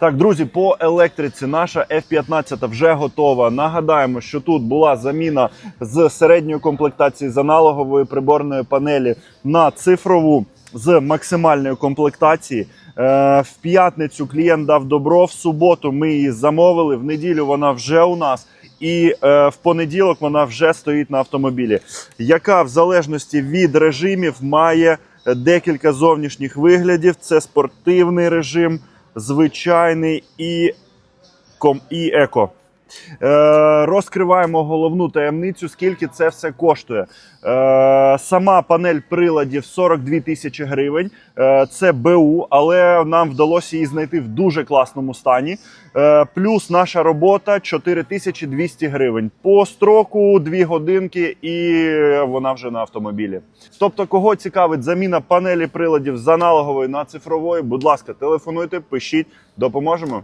Так, друзі, по електриці наша F-15 вже готова. Нагадаємо, що тут була заміна з середньої комплектації з аналогової приборної панелі на цифрову з максимальної комплектації. Е, В п'ятницю клієнт дав добро. В суботу ми її замовили. В неділю вона вже у нас. І е, в понеділок вона вже стоїть на автомобілі, яка в залежності від режимів має е, декілька зовнішніх виглядів. Це спортивний режим, звичайний і, ком, і еко. Е, розкриваємо головну таємницю, скільки це все коштує. Е, сама панель приладів 42 тисячі гривень. Е, це БУ, але нам вдалося її знайти в дуже класному стані. Плюс наша робота 4200 гривень. По строку 2 годинки, і вона вже на автомобілі. Тобто, кого цікавить заміна панелі приладів з аналогової на цифрової, будь ласка, телефонуйте, пишіть, допоможемо.